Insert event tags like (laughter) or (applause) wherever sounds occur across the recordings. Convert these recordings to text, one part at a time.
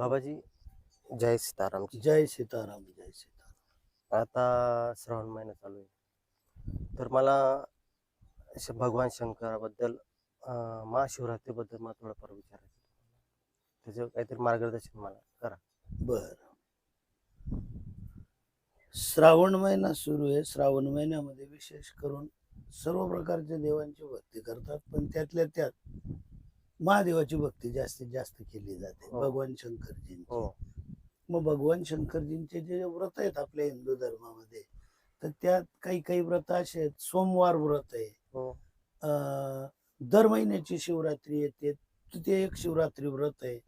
बाबाजी जय सीताराम. जय सीताराम जय सीताराम. आता श्रावण महिना चालू आहे. तर मला भगवान शंकराबद्दल अं, महाशिवरात्रीबद्दल मला थोडंफार विचारायचं. त्याचं काहीतरी मार्गदर्शन मला करा. बर. श्रावण महिना सुरू आहे. श्रावण महिन्यामध्ये विशेष करून सर्व प्रकारच्या देवांची भक्ती करतात पण त्यातल्या त्यात महादेवाची भक्ती जास्तीत जास्त केली जाते हो. भगवान शंकरजींची. हो. मग भगवान शंकरजींचे जे व्रत आहेत आपल्या हिंदू धर्मामध्ये तर त्यात काही काही व्रत असे आहेत. सोमवार व्रत आहे. हो. अं, दर महिन्याची शिवरात्री येते ते एक शिवरात्री व्रत आहे.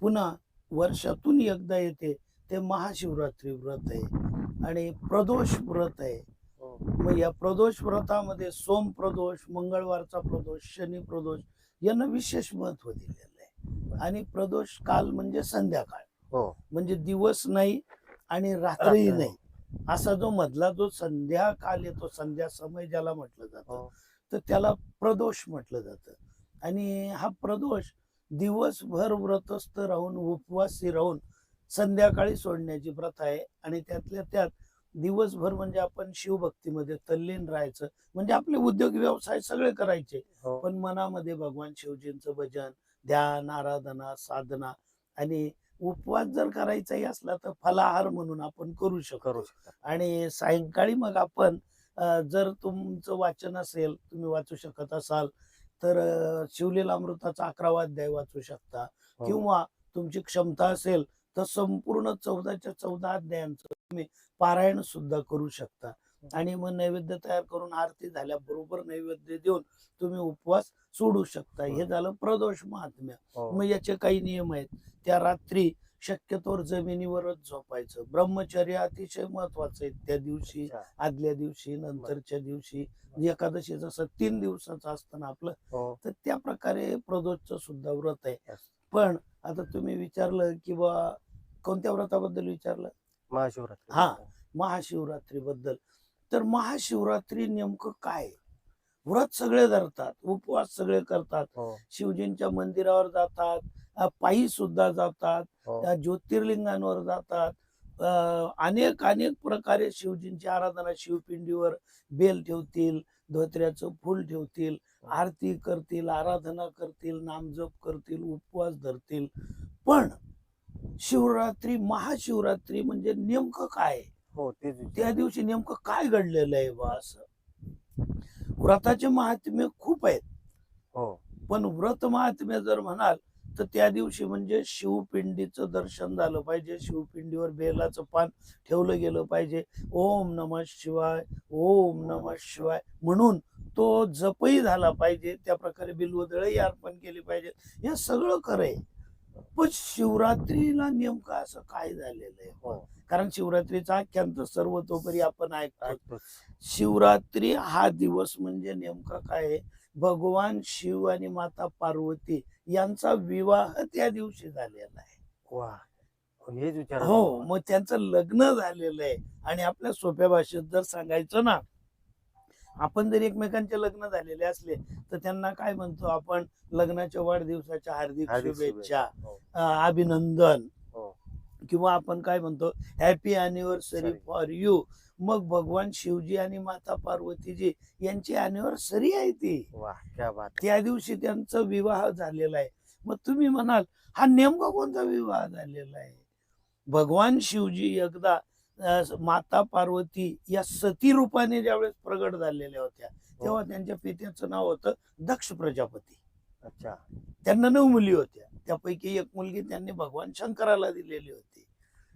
पुन्हा वर्षातून एकदा येते ते महाशिवरात्री व्रत आहे. आणि प्रदोष व्रत आहे. हो. मग या प्रदोष व्रतामध्ये सोम प्रदोष मंगळवारचा प्रदोष शनी प्रदोष यांना विशेष महत्त्व दिलेलं आहे. आणि प्रदोष काल म्हणजे संध्याकाळ. हो. म्हणजे दिवस नाही आणि रात्रही रात्र नाही. असा जो मधला जो संध्याकाल येतो संध्या समय ज्याला म्हटलं जातं हो. तर त्याला प्रदोष म्हटलं जातं. आणि हा प्रदोष दिवसभर व्रतस्थ राहून उपवासी राहून संध्याकाळी सोडण्याची प्रथा आहे. आणि त्यातल्या त्यात दिवसभर म्हणजे आपण शिवभक्तीमध्ये तल्लीन राहायचं. म्हणजे आपले उद्योग व्यवसाय सगळे करायचे. हो. पण मनामध्ये भगवान शिवजींचं भजन ध्यान आराधना साधना आणि उपवास जर करायचाही असला तर फलाहार म्हणून आपण करू शकतो. करू शकता. आणि सायंकाळी मग आपण अ, जर तुमचं वाचन असेल तुम्ही वाचू शकत असाल तर अ, शिवलीला अमृताचा अकरावा अध्याय वाचू शकता. हो. किंवा तुमची क्षमता असेल तर संपूर्ण चौदाच्या चौदा अध्यायांचं तुम्ही पारायण सुद्धा करू शकता. आणि मग नैवेद्य तयार करून आरती झाल्याबरोबर नैवेद्य देऊन तुम्ही उपवास सोडू शकता. हे झालं प्रदोष महात्म्य. हो. मग याचे काही नियम आहेत. त्या रात्री शक्यतोवर जमिनीवरच झोपायचं. ब्रह्मचर्य अतिशय महत्वाचं आहे. त्या दिवशी. आदल्या दिवशी नंतरच्या दिवशी एकादशी जसं तीन दिवसाचं असतं ना आपलं हो. तर त्या प्रकारे प्रदोषचं सुद्धा व्रत आहे. पण आता तुम्ही विचारलं की बा कोणत्या व्रताबद्दल विचारलं? महाशिवरात्री हा. महाशिवरात्रीबद्दल. तर महाशिवरात्री नेमकं काय? व्रत सगळे धरतात उपवास सगळे करतात हो. शिवजींच्या मंदिरावर जातात अ, पायी सुद्धा जातात हो. त्या ज्योतिर्लिंगांवर जातात अ, अनेक अनेक प्रकारे शिवजींची आराधना शिवपिंडीवर बेल ठेवतील धोत्र्याचं फुल ठेवतील आरती करतील आराधना करतील नामजप करतील उपवास धरतील. पण शिवरात्री महाशिवरात्री म्हणजे नेमकं काय? हो. त्या दिवशी नेमकं काय घडलेलं आहे बा असं? व्रताचे महात्म्य खूप आहेत. हो. पण व्रत महात्म्य जर म्हणाल तर त्या दिवशी म्हणजे शिवपिंडीचं दर्शन झालं पाहिजे. शिवपिंडीवर बेलाचं पान ठेवलं गेलं पाहिजे. ओम नम शिवाय ओम नम शिवाय म्हणून तो जपही झाला पाहिजे. त्या प्रकारे बिल्वदळही अर्पण केली पाहिजे. हे सगळं खरंय पण शिवरात्रीला नेमकं असं काय झालेलं आहे? हो. कारण शिवरात्रीचा आख्यान तर सर्वतोपरी आपण ऐकतो ऐकतोच. शिवरात्री हा दिवस म्हणजे नेमका काय आहे? भगवान शिव आणि माता पार्वती यांचा विवाह त्या दिवशी झालेला आहे. वा. हो मग त्यांचं लग्न झालेलं आहे. आणि आपल्या सोप्या भाषेत जर सांगायचं ना आपण जर एकमेकांचे लग्न झालेले असले तर त्यांना काय म्हणतो आपण? लग्नाच्या वाढदिवसाच्या हार्दिक हार्दिक शुभेच्छा. हो. अं, अभिनंदन. हो. किंवा आपण काय म्हणतो? Happy anniversary Sorry. For you मग भगवान शिवजी आणि माता पार्वतीजी यांची अॅनिव्हर्सरी आहे ती. वा क्या बात त्या दिवशी त्यांचा विवाह झालेला आहे. मग तुम्ही म्हणाल हा नेमका कोणता विवाह झालेला आहे? भगवान शिवजी एकदा माता पार्वती या सती रूपाने ज्यावेळेस प्रगट झालेल्या होत्या तेव्हा त्यांच्या पित्याचं नाव होतं दक्ष प्रजापती. अच्छा. त्यांना नऊ मुली होत्या. त्यापैकी एक मुलगी त्यांनी भगवान शंकराला दिलेली होती.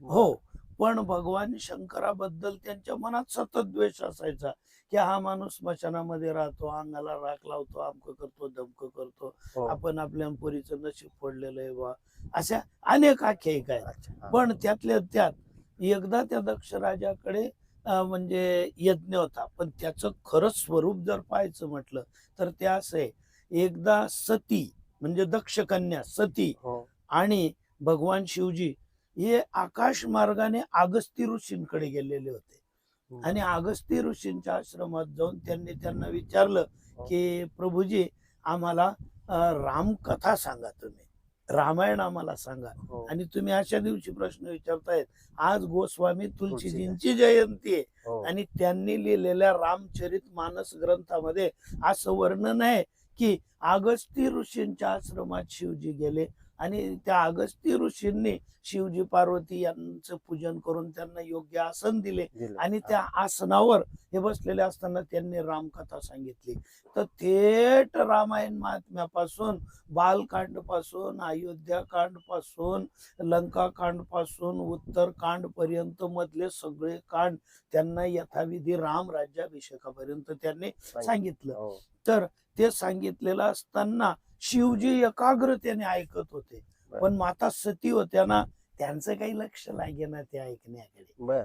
हो पण भगवान शंकराबद्दल त्यांच्या मनात सतत द्वेष असायचा की हा माणूस स्मशानामध्ये राहतो अंगाला राख लावतो अमकं करतो धमकं करतो. हो. आपण आपल्या पोरीचं नशीब पडलेलं आहे बा अशा अनेक आख्यायिका आहेत. हा. पण त्यातल्या त्यात एकदा त्या दक्ष राजाकडे म्हणजे यज्ञ होता. पण त्याचं खरंच स्वरूप जर पाहायचं म्हटलं तर ते असं आहे. एकदा सती म्हणजे दक्ष कन्या सती हो. आणि भगवान शिवजी हे आकाश मार्गाने आगस्ती ऋषींकडे गेलेले होते. आणि आगस्ती ऋषींच्या आश्रमात जाऊन त्यांनी त्यांना विचारलं की प्रभूजी आम्हाला रामकथा सांगा तुम्ही. रामायण आम्हाला सांगा. हो. आणि तुम्ही अशा दिवशी प्रश्न विचारतायत आज गोस्वामी. तुलसीजींची जयंती आहे. हो. आणि त्यांनी लिहिलेल्या रामचरित मानस ग्रंथामध्ये असं वर्णन आहे की अगस्ती ऋषींच्या आश्रमात शिवजी गेले आणि त्या अगस्ती ऋषींनी शिवजी पार्वती यांचं पूजन करून त्यांना योग्य आसन दिले. आणि त्या आसनावर हे बसलेले असताना त्यांनी रामकथा सांगितली. तर थेट रामायण महात्म्यापासून बालकांडपासून अयोध्या कांडपासून लंका कांडपासून उत्तर कांड पर्यंत मधले सगळे कांड त्यांना यथाविधी राम राज्याभिषेकापर्यंत त्यांनी सांगितलं. हो. तर ते सांगितलेलं असताना शिवजी एकाग्रतेने ऐकत होते. पण माता सती होत्या ना त्यांचं काही लक्ष लागे ना ते ऐकण्याकडे. बर.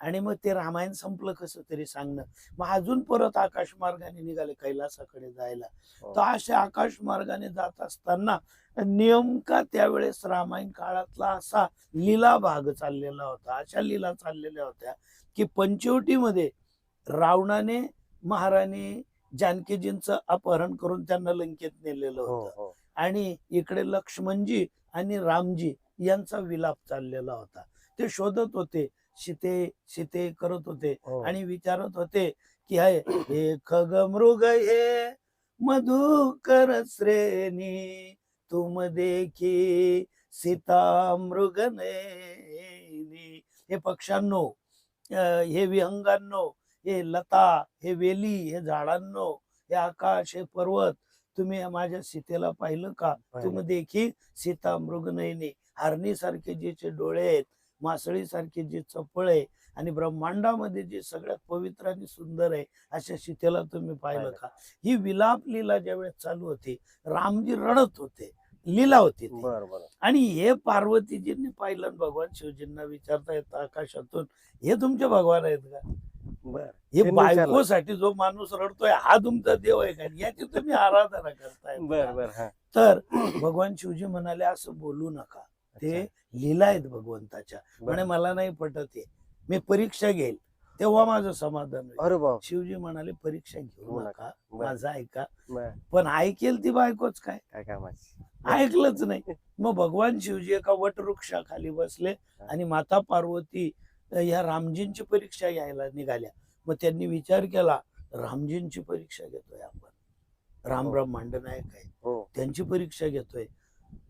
आणि मग ते रामायण संपलं कसं तरी सांगणं. मग अजून परत आकाश मार्गाने निघाले कैलासाकडे जायला. हो. तर अशा आकाश मार्गाने जात असताना नेमका त्यावेळेस रामायण काळातला असा लीला भाग चाललेला होता. अशा लीला चाललेल्या होत्या की पंचवटीमध्ये रावणाने महाराणी जानकीजींचं अपहरण करून त्यांना लंकेत नेलेलं हो होतं. हो. आणि इकडे लक्ष्मणजी आणि रामजी यांचा विलाप चाललेला होता. ते शोधत होते सीते सीते करत होते हो. आणि विचारत होते की हाय हे खग मृग हे मधुकर श्रेणी तुम देखी सीता मृग नयनी. हे पक्ष्यांनो अं, हे विहंगांनो हे लता हे वेली हे झाडांनो हे आकाश हे पर्वत तुम्ही माझ्या सीतेला पाहिलं का? पाहिलं. तुम देखी सीता मृगनयनी हरणी सारखे जिचे डोळे आहेत मासळी सारखे जे चपळ आहे आणि ब्रह्मांडामध्ये जे सगळ्यात पवित्र आणि सुंदर आहे अशा सीतेला तुम्ही पाहिलं. का? ही विलाप लीला ज्यावेळेस चालू होती रामजी रडत होते लीला होती आणि हे पार्वतीजींनी पाहिलं भगवान शिवजींना विचारता येतं आकाशातून हे तुमचे भगवान आहेत का? बर. हे. बायकोसाठी जो माणूस रडतोय हा तुमचा देव आहे का? याची तुम्ही आराधना करताय. बर बर हा. तर भगवान शिवजी म्हणाले असं बोलू नका. ते. लीला आहेत भगवंताच्या. म्हणे. मला नाही पटत आहे मी परीक्षा घेईल. तेव्हा माझं समाधान होईल. अरे बाप. शिवजी म्हणाले परीक्षा घेऊ नका. माझं ऐका. पण ऐकेल ती बायकोच काय? ऐकलंच नाही. मग भगवान शिवजी एका वटवृक्षाखाली बसले आणि माता पार्वती अ, ह्या रामजींची परीक्षा घ्यायला निघाल्या. मग त्यांनी विचार केला रामजींची परीक्षा घेतोय आपण. राम हो. ब्रह्मांड नायक आहे. हो. त्यांची परीक्षा घेतोय.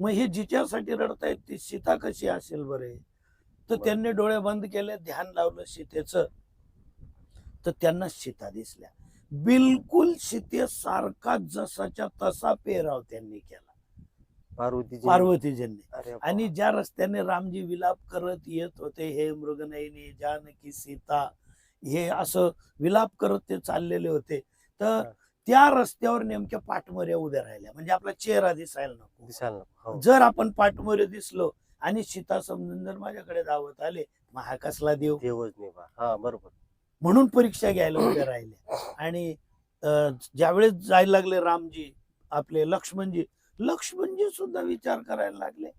मग हे जिच्यासाठी रडतायत ती सीता कशी असेल बरे तर. त्यांनी डोळे बंद केले ध्यान लावलं सीतेचं. तर त्यांना सीता दिसल्या. बिलकुल सीतेसारखा जसाच्या तसा पेराव त्यांनी केला. पार्वती पार्वतीजींनी. अरे. आणि ज्या रस्त्याने रामजी विलाप करत येत होते हे मृगनयनी जानकी सीता हे असं विलाप करत ते चाललेले होते तर हा. त्या रस्त्यावर नेमक्या पाठमोऱ्या उभ्या राहिल्या. म्हणजे आपला चेहरा दिसायला नको. दिसायला नको. हो. जर आपण पाठमोरे दिसलो आणि सीता समजून जर माझ्याकडे धावत आले मग हा कसला देव? देवच नाही बा. हा बरोबर. म्हणून परीक्षा घ्यायला उभ्या राहिल्या. आणि अं, ज्यावेळेस जायला लागले रामजी आपले लक्ष्मणजी लक्ष्मणजी सुद्धा विचार करायला लागले.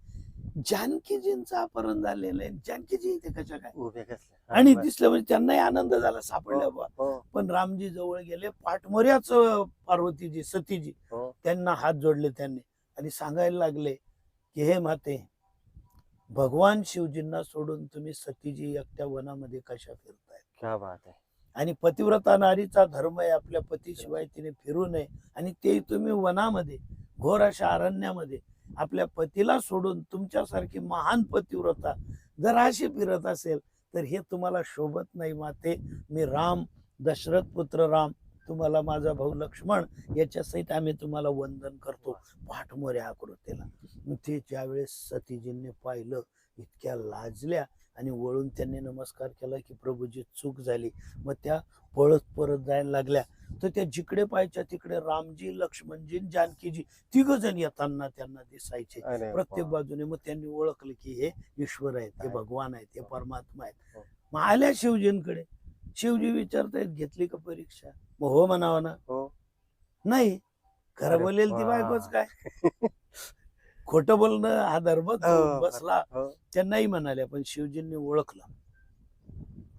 जानकीजींचं अपहरण झालेलं आहे. जानकीजी इथे कशा काय? उभे कसले? हा, आणि. दिसलं म्हणजे त्यांनाही आनंद झाला सापडल्या बुवा. हो. पण रामजी जवळ गेले. पाठमोऱ्याच पार्वतीजी सतीजी हो. त्यांना हात जोडले त्यांनी. आणि सांगायला लागले की हे माते भगवान शिवजींना सोडून तुम्ही सतीजी एकट्या वनामध्ये कशा फिरताय? क्या बात आहे. आणि पतिव्रता नारीचा धर्म आहे. आपल्या पतीशिवाय तिने फिरू नये. आणि ते तुम्ही वनामध्ये. घोर अशा अरण्यामध्ये आपल्या पतीला सोडून तुमच्यासारखी महान पतिव्रता जर अशी फिरत असेल तर हे तुम्हाला शोभत नाही माते. मी राम दशरथ पुत्र राम तुम्हाला माझा भाऊ लक्ष्मण याच्यासहित आम्ही तुम्हाला वंदन करतो. पाठमोऱ्या आकृतीला. ते ज्यावेळेस सतीजींनी पाहिलं इतक्या लाजल्या आणि वळून त्यांनी नमस्कार केला की प्रभूजी चूक झाली. मग त्या पळत परत जायला लागल्या. तर त्या जिकडे पाहायच्या तिकडे रामजी लक्ष्मणजी जानकीजी तिघ जण येताना त्यांना दिसायचे. प्रत्येक. बाजूने मग त्यांनी ओळखलं की हे ईश्वर आहेत हे. भगवान आहेत हे परमात्मा आहेत. हो. मग आल्या शिवजींकडे. शिवजी विचारतायत घेतली का परीक्षा? मग हो म्हणावं ना. हो. नाही. खरं बोलेल ती. बायकोच काय? (laughs) खोटं बोलणं हा धर्मच हो, बसला. हो. त्या नाही म्हणाल्या पण शिवजींनी ओळखलं.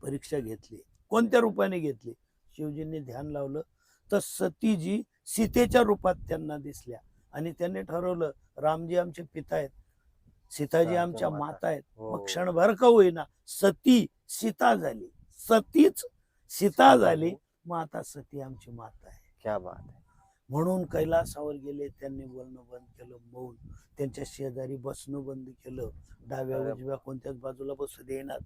परीक्षा घेतली. कोणत्या रूपाने घेतली? शिवजींनी ध्यान लावलं. तर सतीजी सीतेच्या रूपात त्यांना दिसल्या. आणि त्यांनी ठरवलं रामजी आमचे पिता आहेत. सीताजी रामच्या आमच्या माता. माता आहेत. हो. मग क्षणभर का होईना सती सीता झाली. सतीच. सीता झाली. मग आता सती आमची माता आहे. क्या बात आहे. म्हणून कैलासावर गेले त्यांनी बोलणं बंद केलं मौन. त्यांच्या शेजारी बसणं बंद केलं. डाव्या उजव्या कोणत्याच बाजूला बसू देणार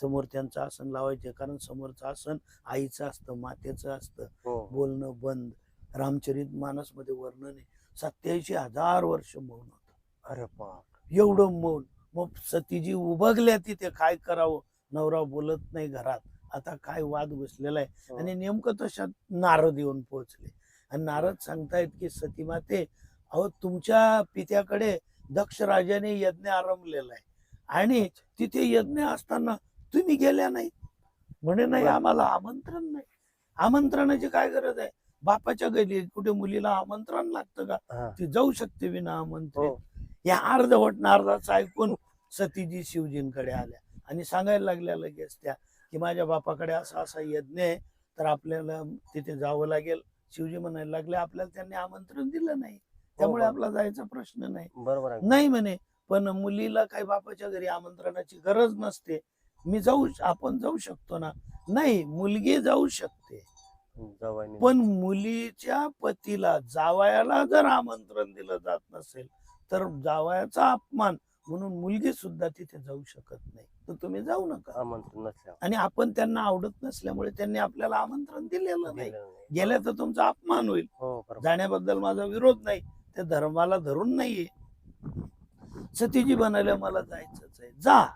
समोर त्यांचं आसन लावायचे कारण समोरचं आसन आईचं असतं मातेचं असतं. हो. बोलणं बंद. रामचरित मानसमध्ये वर्णन आहे. सत्याऐंशी हजार वर्ष मौन होतं. अरे बाप एवढं मौन. मग सतीजी उभगल्या तिथे काय करावं? नवरा बोलत नाही घरात. आता काय वाद बसलेला आहे? हो. आणि नेमकं तशात नारद येऊन पोहोचले. आणि नारद सांगतायत की सती माते अहो तुमच्या पित्याकडे दक्ष राजाने यज्ञ आरंभलेला आहे. आणि तिथे यज्ञ असताना तुम्ही गेल्या नाही म्हणे नाही. आम्हाला आमंत्रण नाही. आमंत्रणाची काय गरज आहे? बापाच्या घरी कुठे मुलीला आमंत्रण लागतं का. ती जाऊ शकते विना आमंत्रित. हो. या अर्धवट नारदाचं ऐकून सतीजी शिवजींकडे आल्या आणि सांगायला लागल्या लगेच त्या की माझ्या बापाकडे असा असा यज्ञ आहे तर आपल्याला तिथे जावं लागेल. शिवजी म्हणायला लागले आपल्याला त्यांनी आमंत्रण दिलं नाही. त्यामुळे हो. आपला जायचा प्रश्न नाही. बरोबर नाही म्हणे पण मुलीला काही बापाच्या घरी आमंत्रणाची गरज नसते. मी जाऊ आपण जाऊ शकतो ना? नाही मुलगी जाऊ शकते. पण मुलीच्या पतीला जावयाला जर आमंत्रण दिलं जात नसेल तर जावयाचा अपमान म्हणून मुलगी सुद्धा तिथे जाऊ शकत नाही. तर तुम्ही जाऊ नका. आमंत्रण आणि आपण त्यांना आवडत नसल्यामुळे त्यांनी आपल्याला आमंत्रण दिलेलं नाही. गेल्या तर तुमचा अपमान होईल. हो बरोबर. जाण्याबद्दल माझा विरोध नाही. ते धर्माला धरून नाहीये. सतीजी म्हणाल्या मला जायचंच आहे. जा.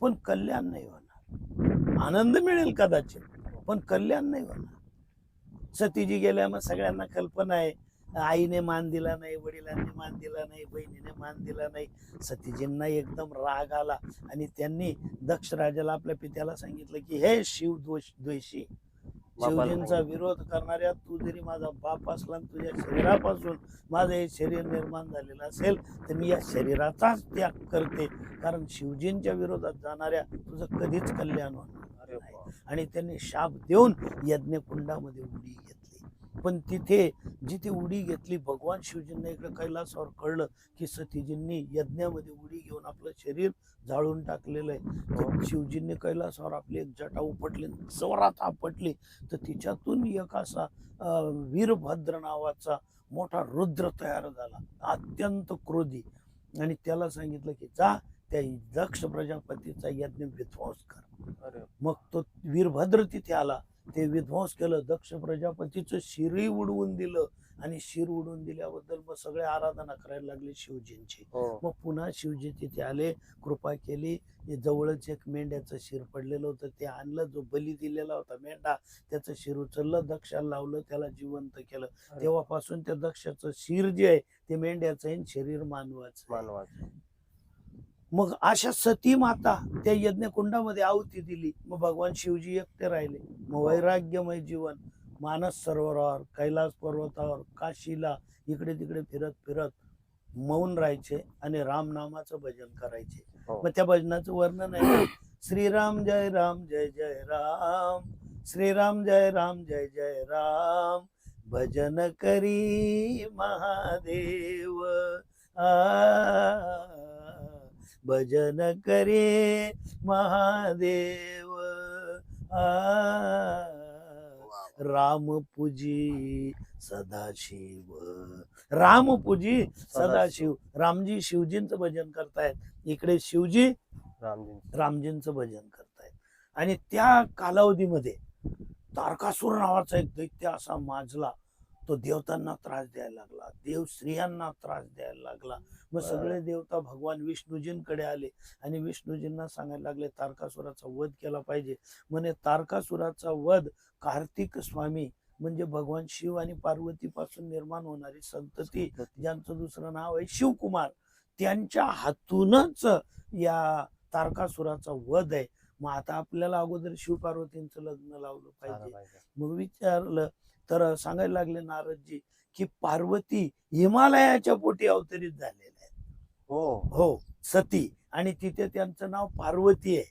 पण कल्याण नाही होणार. आनंद मिळेल कदाचित पण कल्याण नाही होणार. सतीजी गेल्या मग सगळ्यांना कल्पना आहे. आईने मान दिला नाही वडिलांनी मान दिला नाही बहिणीने मान दिला नाही. सतीजींना एकदम राग आला आणि त्यांनी दक्ष राजाला आपल्या पित्याला सांगितलं की हे शिव दोष द्वेषी बापाला शिवजींचा. विरोध करणाऱ्या तू जरी माझा बाप असला तुझ्या शरीरापासून माझं हे शरीर निर्माण झालेलं असेल तर मी या शरीराचाच त्याग करते कारण शिवजींच्या विरोधात जाणाऱ्या तुझं कधीच कल्याण होणार नाही. आणि त्यांनी शाप देऊन यज्ञकुंडामध्ये उडी घेतली पण तिथे जिथे उडी घेतली भगवान शिवजींना इकडे कैलासावर कळलं की सतीजींनी यज्ञामध्ये उडी घेऊन आपलं शरीर जाळून टाकलेलं आहे. तर शिवजींनी कैलासावर आपली एक जटा उपटली जोरात आपटली. तर तिच्यातून एक असा वीरभद्र नावाचा मोठा रुद्र तयार झाला. अत्यंत क्रोधी. आणि त्याला सांगितलं की जा त्या दक्ष प्रजापतीचा यज्ञ विध्वंस कर. अरे मग तो वीरभद्र तिथे आला. ते विध्वंस केलं दक्ष प्रजापतीचं शिरही उडवून दिलं आणि शिर उडवून दिल्याबद्दल मग सगळे आराधना करायला लागले शिवजींची. हो. मग पुन्हा शिवजी तिथे आले कृपा केली. जवळच एक मेंढ्याचं शिर पडलेलं होतं. ते आणलं जो बली दिलेला होता मेंढा त्याचं शिर उचललं दक्षाला लावलं त्याला जिवंत केलं. तेव्हापासून त्या दक्षाचं शिर जे आहे ते मेंढ्याचं आहे आणि शरीर मानवाचं. मानवाचं मग अशा सती माता त्या यज्ञकुंडामध्ये आहुती दिली. मग भगवान शिवजी एकटे राहिले. मग वैराग्यमय जीवन. मानस सरोवरावर कैलास पर्वतावर काशीला इकडे तिकडे फिरत फिरत मौन राहायचे आणि राम नामाचं भजन करायचे. हो. मग त्या भजनाचं वर्णन आहे. श्रीराम जय राम जय जय राम. श्रीराम जय राम जय जय राम. भजन करी महादेव. आ भजन करे महादेव. आ राम पूजी सदाशिव. राम पूजी सदाशिव. रामजी शिवजींचं भजन करतायत. इकडे शिवजी रामजी रामजींचं भजन करतायत. आणि त्या कालावधीमध्ये तारकासूर नावाचा एक दैत्य असा माजला. तो देवतांना त्रास द्यायला लागला. देव स्त्रियांना त्रास द्यायला लागला. मग. सगळे देवता भगवान विष्णूजींकडे आले आणि विष्णूजींना सांगायला लागले तारकासुराचा वध केला पाहिजे. म्हणे तारकासुराचा वध कार्तिक स्वामी म्हणजे भगवान शिव आणि पार्वती पासून निर्माण होणारी संतती ज्यांचं दुसरं नाव आहे शिवकुमार. त्यांच्या हातूनच या तारकासुराचा वध आहे. मग आता आपल्याला अगोदर शिवपार्वतींचं लग्न लावलं पाहिजे. मग विचारलं तर सांगायला लागले नारदजी की पार्वती हिमालयाच्या पोटी अवतरित झालेल्या आहेत. हो. हो सती. आणि तिथे त्यांचं नाव पार्वती आहे.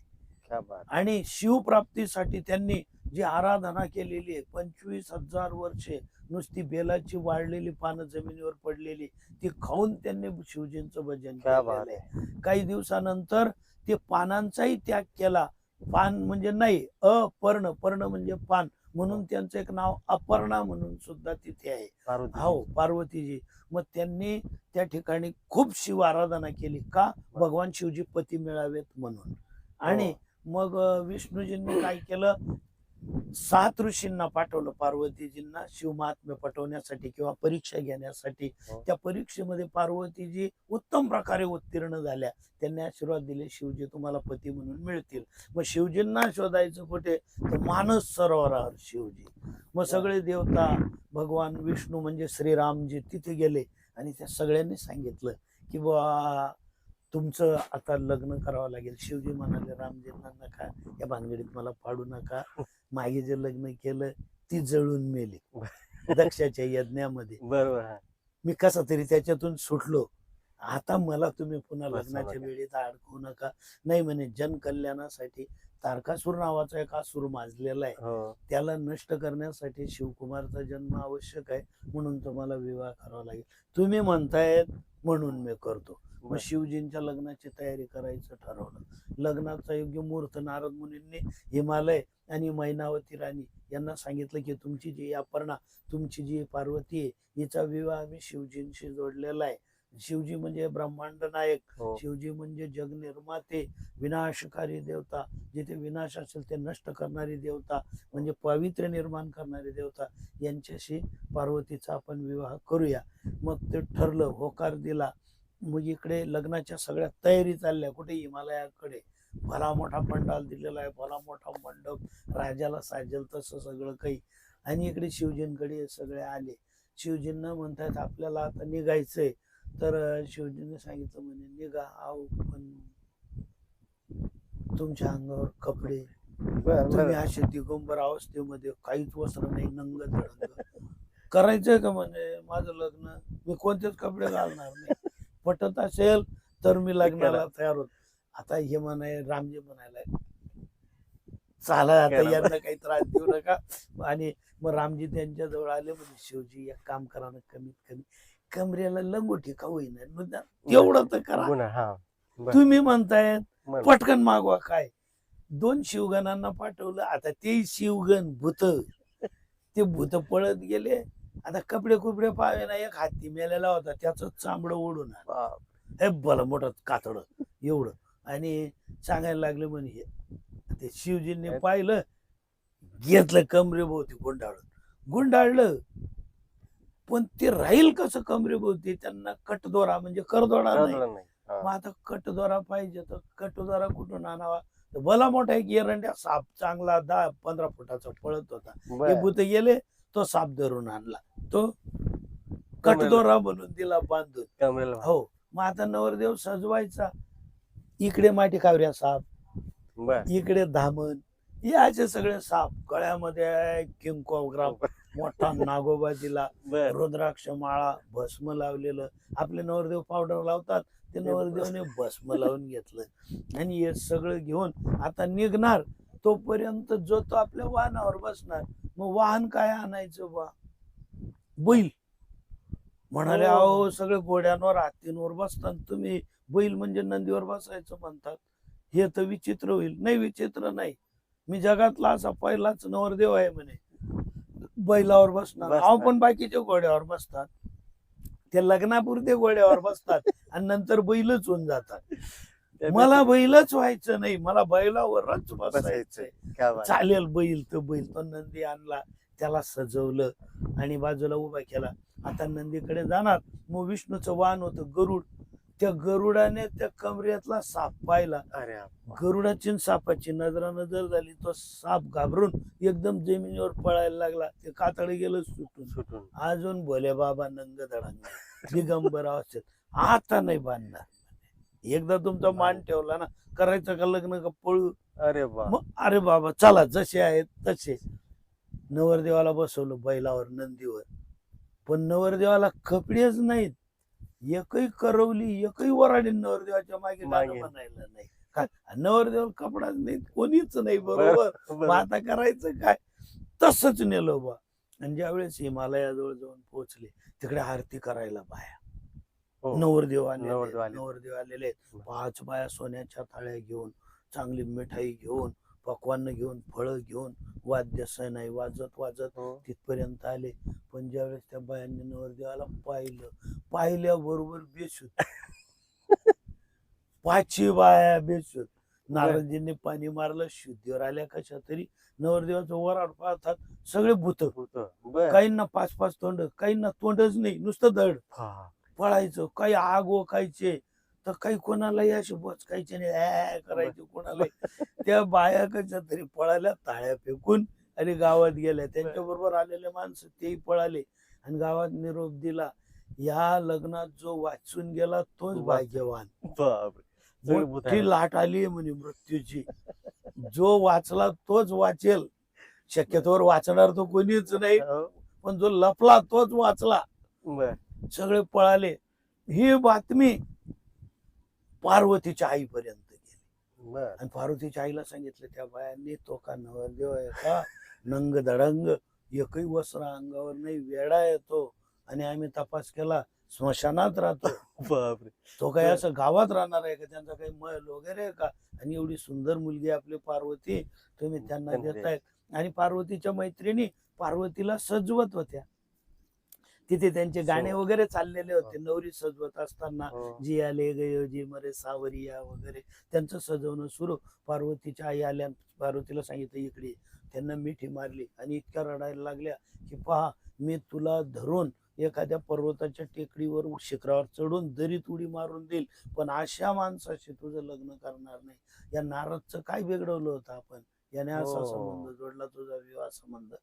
क्या बात. आणि शिवप्राप्तीसाठी त्यांनी जी आराधना केलेली आहे पंचवीस हजार वर्षे नुसती बेलाची वाढलेली पानं जमिनीवर पडलेली ती खाऊन त्यांनी शिवजींचं भजन केलेलं आहे. काही दिवसानंतर ते पानांचाही त्याग केला. पान म्हणजे नाही अपर्ण. पर्ण म्हणजे पान. म्हणून त्यांचं एक नाव अपर्णा म्हणून सुद्धा तिथे आहे. पार्वती हो पार्वतीजी. मग त्यांनी त्या ठिकाणी खूप शिव आराधना केली का? भगवान शिवजी पती मिळावेत म्हणून. आणि मग अं, विष्णूजींनी काय केलं? सात ऋषींना पाठवलं पार्वतीजींना शिवमहात्म्य पटवण्यासाठी किंवा परीक्षा घेण्यासाठी. हो. त्या परीक्षेमध्ये पार्वतीजी उत्तम प्रकारे उत्तीर्ण झाल्या. त्यांनी आशीर्वाद दिले शिवजी तुम्हाला पती म्हणून मिळतील. मग शिवजींना शोधायचं कुठे? तर मानस सरोवरावर शिवजी. मग सगळे देवता भगवान विष्णू म्हणजे श्रीरामजी तिथे गेले आणि त्या सगळ्यांनी सांगितलं की बा तुमचं आता लग्न करावं लागेल. शिवजी म्हणाले रामजींना नका या भानगडीत मला पाडू नका. (laughs) मागे जे लग्न केलं ती जळून मेली. (laughs) दक्षाच्या यज्ञामध्ये. बरोबर. मी कसा तरी त्याच्यातून सुटलो. आता मला तुम्ही पुन्हा लग्नाच्या. वेळेत अडकवू नका. नाही म्हणे जनकल्याणासाठी तारकासूर नावाचा एक असुर माजलेला आहे. हो. त्याला नष्ट करण्यासाठी शिवकुमारचा जन्म आवश्यक आहे म्हणून तुम्हाला विवाह करावा लागेल. तुम्ही म्हणतायत म्हणून मी करतो. मग. शिवजींच्या लग्नाची तयारी करायचं ठरवलं. लग्नाचा योग्य मुहूर्त नारद मुनींनी हिमालय आणि मैनावती राणी यांना सांगितलं की तुमची जी अपर्णा तुमची जी पार्वती आहे हिचा विवाह आम्ही शिवजींशी जोडलेला आहे. शिवजी म्हणजे ब्रह्मांड नायक हो. शिवजी म्हणजे जग निर्माते विनाशकारी देवता. जिथे विनाश असेल ते नष्ट करणारी देवता म्हणजे पावित्र्य निर्माण करणारी देवता. यांच्याशी पार्वतीचा आपण विवाह करूया. मग ते ठरलं होकार दिला. मग इकडे लग्नाच्या सगळ्या तयारी चालल्या. कुठे हिमालयाकडे? भला मोठा पंडाल दिलेला आहे भला मोठा मंडप राजाला साजेल तसं सगळं काही. आणि इकडे शिवजींकडे सगळे आले. शिवजींना म्हणतात आपल्याला आता निघायचंय. तर शिवजीने सांगितलं म्हणे निघा आहो पण तुमच्या अंगावर कपडे. तुम्ही असे दिगंबर अवस्थेमध्ये काहीच वस्त्र नाही नंग धडंग. करायचंय का? म्हणे माझं लग्न मी कोणतेच कपडे घालणार नाही. पटत असेल तर मी लग्नाला तयार होत. आता हे म्हणाय रामजी म्हणायला चाला आता. यांना काही त्रास देऊ नका आणि मग रामजी त्यांच्या जवळ आले म्हणजे शिवजी एक काम करा ना कमीत कमी कमरेला लंगोटी का होईना तेवढं तर करा हा. तुम्ही म्हणतायत बर. पटकन मागवा काय दोन शिवगणांना पाठवलं आता ते शिवगण भूत ते भूत पळत गेले आता कपडे कुपडे पावे ना एक हाती मेलेला होता त्याच चांबड ओढून. हे भलं मोठं कातड एवढं आणि सांगायला लागले म्हणे हे ते शिवजींनी? पाहिलं घेतलं कमरेभोवती गुंडाळून. गुंडाळलं पण ते राहील कसं कमरेभोवती त्यांना कटदोरा म्हणजे नाही. हा. मग आता कटद्वारा पाहिजे तर कटद्वारा कुठून आणावा? तर भला मोठा एक एरंड्या साप चांगला दहा पंधरा फुटाचा पळत होता. हे. भूत गेले तो साप धरून आणला. तो कटदोरा बनून दिला बांधून. हो. मग आता नवरदेव सजवायचा. इकडे माटी कावऱ्या साप इकडे धामण हे असे सगळे साप गळ्यामध्ये किंग मोठा नागोबा दिला रुद्राक्ष माळा भस्म लावलेलं. आपले नवरदेव पावडर लावतात ते नवरदेवने भस्म लावून घेतलं. आणि हे सगळं घेऊन आता निघणार तोपर्यंत जो तो आपल्या वाहनावर बसणार मग वाहन काय आणायचं बा? बैल. म्हणाले हो. अहो सगळे घोड्यांवर हत्तींवर बसतात तुम्ही. बैल म्हणजे नंदीवर बसायचं म्हणतात. हे तर विचित्र होईल. नाही विचित्र नाही. मी जगातला असा पहिलाच नवरदेव आहे म्हणे. बैलावर बसणार. बसणार. अहो पण बाकीचे घोड्यावर बसतात. ते लग्नापुरते घोड्यावर बसतात आणि नंतर बैलच होऊन जातात. मला बैलच व्हायचं नाही. मला बैलावरच बसायचंय. क्या बात. चालेल बैल तो बैल. तो नंदी आणला त्याला सजवलं आणि बाजूला उभा केला. आता नंदीकडे जाणार. मग विष्णूचं वाहन होतं गरुड. त्या गरुडाने त्या कमरेतला साप पाहिला. अरे. गरुडाची आणि सापाची नजरा नजर झाली. तो साप घाबरून एकदम जमिनीवर पळायला लागला. ते कातडे गेलं सुटून. सुटून. अजून भोले बाबा नंग धडांग दिगंबर अवस्थेत. आता नाही बांधणार. एकदा तुमचा मान ठेवला ना करायचं का लग्न का पळू? अरे बा. मग अरे बाबा चला जसे आहेत तसे. नवरदेवाला बसवलं बैलावर नंदीवर. पण नवरदेवाला कपडेच नाहीत. एकही करवली एकही वराडी नवरदेवाच्या मागे गाणं मागे. म्हणायला नाही काय नवरदेव कपडाच नाही कोणीच नाही बरोबर मग. आता करायचं काय तसंच नेलं बा आणि ज्यावेळेस हिमालयाजवळ जाऊन पोहोचले तिकडे आरती करायला बाया हो. नवरदेव आहेत, आले. नवरदेव आलेले आहेत. पाच बाया सोन्याच्या थाळ्या घेऊन चांगली मिठाई घेऊन पकवान घेऊन फळं घेऊन वाद्य नाही वाजत वाजत हो. तिथपर्यंत आले पण ज्यावेळेस त्या बायांनी नवरदेवाला पाहिलं पाहिल्याबरोबर बेशुद्ध (laughs) पाचशे बाया बेशुद्ध नारदजींनी पाणी मारलं शुद्धीवर आल्या कशा तरी नवरदेवाचं वराड पाहतात सगळे भूत होतं. बरं. काहींना पाच पाच तोंड काहींना तोंडच नाही नुसतं दड हा. पळायचं काही आग ओकायचे तर काही कोणालाही असे बोचकायचे नाही. ऍ करायचे कोणाला त्या बाया कशा तरी पळाल्या ताळ्या फेकून आणि गावात गेल्या. त्यांच्या बरोबर आलेले माणसं तेही पळाले आणि गावात निरोप दिला. या लग्नात जो वाचून गेला तोच भाग्यवान. मोठी. लाट आली म्हणे मृत्यूची. जो वाचला तोच वाचेल. शक्यतोवर वाचणार तो कोणीच नाही हो. पण जो लपला तोच वाचला. सगळे पळाले. ही बातमी पार्वतीच्या आईपर्यंत गेली. आणि पार्वतीच्या आईला सांगितलं त्या बायांनी तो का नवरदेव आहे का? नंग दडंग एकही वस्त्र अंगावर नाही वेडा येतो. आणि आम्ही तपास केला स्मशानात राहतो. (laughs) बापरे. तो काही बरं. असं गावात राहणार आहे का? त्यांचा काही महल वगैरे आहे का? आणि एवढी सुंदर मुलगी आपली पार्वती तुम्ही त्यांना त्यांना देताय आणि पार्वतीच्या मैत्रिणी पार्वतीला सजवत होत्या. तिथे त्यांचे गाणे वगैरे चाललेले होते. नवरी सजवत असताना हो. जी आले गयो जी मरे सावरिया वगैरे त्यांचं सजवणं सुरू. पार्वतीच्या आई आल्या पार्वतीला सांगितलं इकडे. त्यांना मिठी मारली आणि इतक्या रडायला लागल्या की पहा मी तुला धरून एखाद्या पर्वताच्या टेकडीवर शिखरावर चढून दरीत उडी मारून देईल पण अशा माणसाशी तुझं लग्न करणार नाही. या नारदचं काय बिघडवलं होतं आपण? याने असा हो. संबंध जोडला तुझा विवाह संबंध.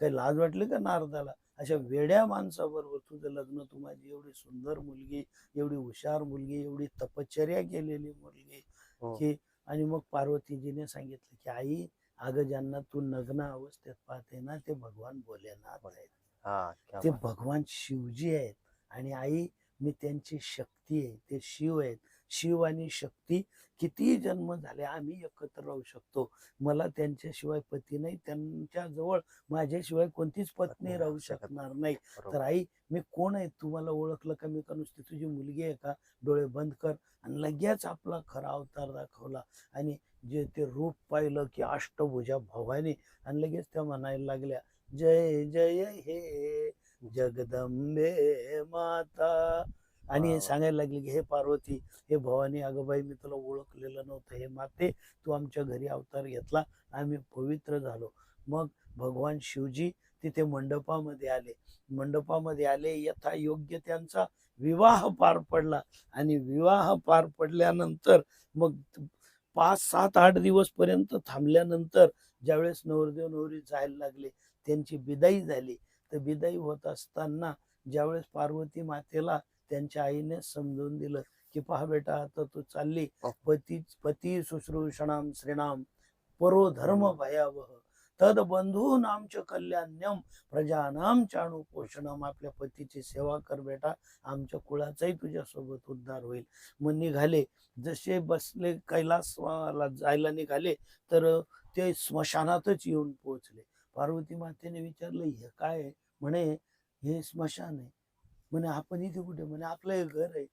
काही लाज वाटली का नारदाला? अशा वेड्या माणसाबरोबर तुझं लग्न तू माझी एवढी सुंदर मुलगी एवढी हुशार मुलगी एवढी तपश्चर्या केलेली मुलगी हो. की आणि मग पार्वतीजीने सांगितलं की आई अगं ज्यांना तू नग्न अवस्थेत पाहते ना ते भगवान भोलेनाथ आहेत हा, ते. भगवान शिवजी आहेत आणि आई मी त्यांची शक्ती आहे ते शिव आहेत शिव आणि शक्ती कितीही जन्म झाले आम्ही एकत्र राहू शकतो. मला त्यांच्याशिवाय पती नाही त्यांच्या जवळ माझ्याशिवाय कोणतीच पत्नी राहू शकणार नाही. तर आई मी कोण आहे? तुम्हाला ओळखलं का? मी का नुसती तुझी मुलगी आहे का? डोळे बंद कर. आणि लगेच आपला खरा अवतार दाखवला. आणि जे ते रूप पाहिलं की अष्टभुजा भवानी आणि लगेच त्या म्हणायला लागल्या जय जय हे जगदंबे माता आणि. सांगायला लागले की हे पार्वती हे भवानी अगं बाई मी तुला ओळखलेलं नव्हतं. हे माते तू आमच्या घरी अवतार घेतला आम्ही पवित्र झालो. मग भगवान शिवजी तिथे मंडपामध्ये आले. मंडपामध्ये आले यथा योग्य त्यांचा विवाह पार पडला. आणि विवाह पार पडल्यानंतर मग पाच सात आठ दिवस पर्यंत थांबल्यानंतर ज्यावेळेस नवरदेव नवरी जायला लागले त्यांची बिदाई झाली. तर बिदाई होत असताना ज्यावेळेस पार्वती मातेला त्यांच्या आईने समजून दिलं की पहा बेटा आता तू चालली. पती पती शुश्रूषणाम श्रीणाम परो धर्म भयावह. तद बंधूनाम च कल्याण्यम प्रजानाम चाणू पोषणम आपल्या पतीची सेवा कर बेटा. आमच्या कुळाचाही तुझ्यासोबत उद्धार होईल. मग निघाले. जसे बसले कैलासला जायला निघाले तर ते स्मशानातच येऊन पोहोचले. पार्वती मातेने विचारलं हे काय? म्हणे हे स्मशान आहे. म्हणे आपण इथे कुठे? म्हणे आपलं हे घर आहे.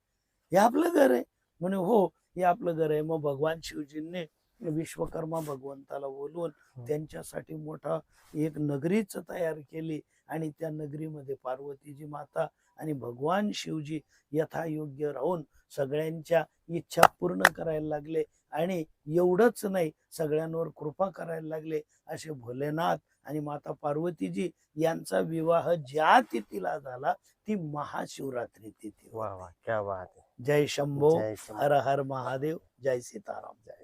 हे आपलं घर आहे? म्हणे हो हे आपलं घर आहे. मग भगवान शिवजींनी विश्वकर्मा भगवंताला बोलवून त्यांच्यासाठी मोठा एक नगरीच तयार केली आणि त्या नगरीमध्ये पार्वतीजी माता आणि भगवान शिवजी यथायोग्य राहून सगळ्यांच्या इच्छा पूर्ण करायला लागले आणि एवढंच नाही सगळ्यांवर कृपा करायला लागले असे भोलेनाथ आणि माता पार्वतीजी यांचा विवाह ज्या तिथीला झाला ती महाशिवरात्री तिथी वा वा क्या बात आहे जय शंभो जय शंभो. हर हर महादेव जय सीताराम जय